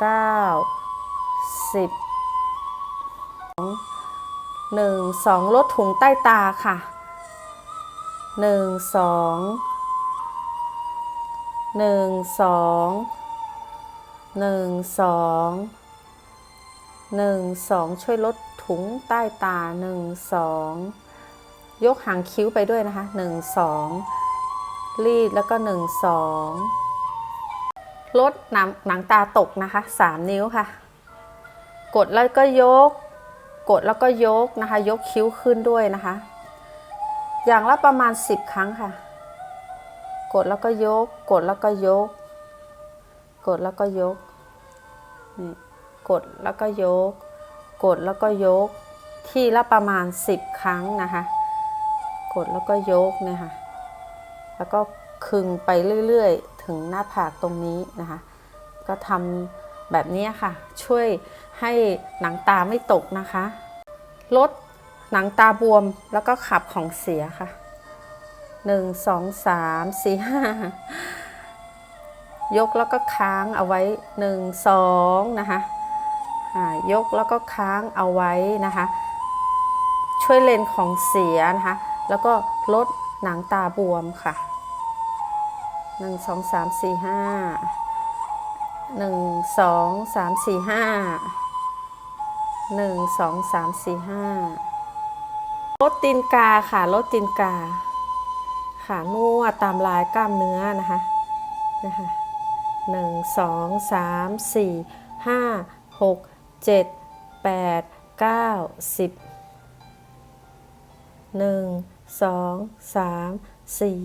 เก้าสิบหนึ่งสองลดถุงใต้ตาค่ะหนึ่งสองหนึ่งสองหนึ่งสองหนึ่งสองช่วยลดถุงใต้ตาหนึ่งสองยกหางคิ้วไปด้วยนะคะหนึ่งสองรีดแล้วก็หนึ่งสอง ลดหนังหนังตาตกนะคะสามนิ้วค่ะ กดแล้วก็ยก กดแล้วก็ยกนะคะ ยกคิ้วขึ้นด้วยนะคะ อย่างละประมาณ 10 ครั้งค่ะ กดแล้วก็ยก กดแล้วก็ยก กดแล้วก็ยกนี่กดแล้วก็ยก กดแล้วก็ยก ที่ละประมาณ 10 ครั้งนะคะ กดแล้วก็ยกเนี่ยค่ะ แล้วก็ คึงไปเรื่อยๆ ถึงหน้าผากตรงนี้นะคะ ก็ทำแบบนี้ค่ะ ช่วยให้หนังตาไม่ตกนะคะ ลดหนังตาบวมแล้วก็ขับของเสียค่ะ 1 2 3 4 5 ยกแล้วก็ค้างเอาไว้ 1 2 นะคะยกแล้วก็ค้างเอาไว้นะคะ ช่วยเลนของเสียนะคะ แล้วก็ลดหนังตาบวมค่ะ 1 2 3 4 5หนึ่งสองสามสี่ห้าหนึ่งสองสามสี่ห้าลดตีนกาค่ะลดตีนกา ค่ะนวดตามลายกล้ามเนื้อนะคะนะคะหนึ่งสองสามสี่ห้าหกเจ็ดแปดเก้าสิบหนึ่งสองสามสี่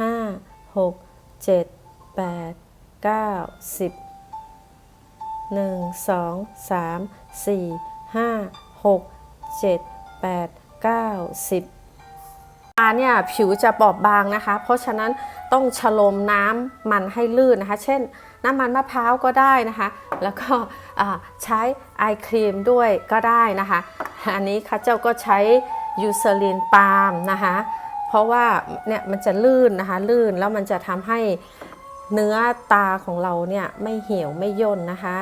ห้าหก เจ็ดแปดเก้าสิบหนึ่งสองสามสี่ห้าหกเจ็ดแปดเก้าสิบตาเนี่ยผิวจะบอบบางนะคะ เพราะฉะนั้นต้องชโลมน้ำมันให้ลื่นนะคะ เช่นน้ำมันมะพร้าวก็ได้นะคะ แล้วก็ใช้ไอครีมด้วยก็ได้นะคะ อันนี้ค่ะเจ้าก็ใช้ยูเซรีนปาล์มนะคะ เพราะว่าเนี่ยมันจะลื่นนะคะลื่นแล้วมันจะทำให้เนื้อตาของเราเนี่ยไม่เหี่ยวไม่ย่นนะคะ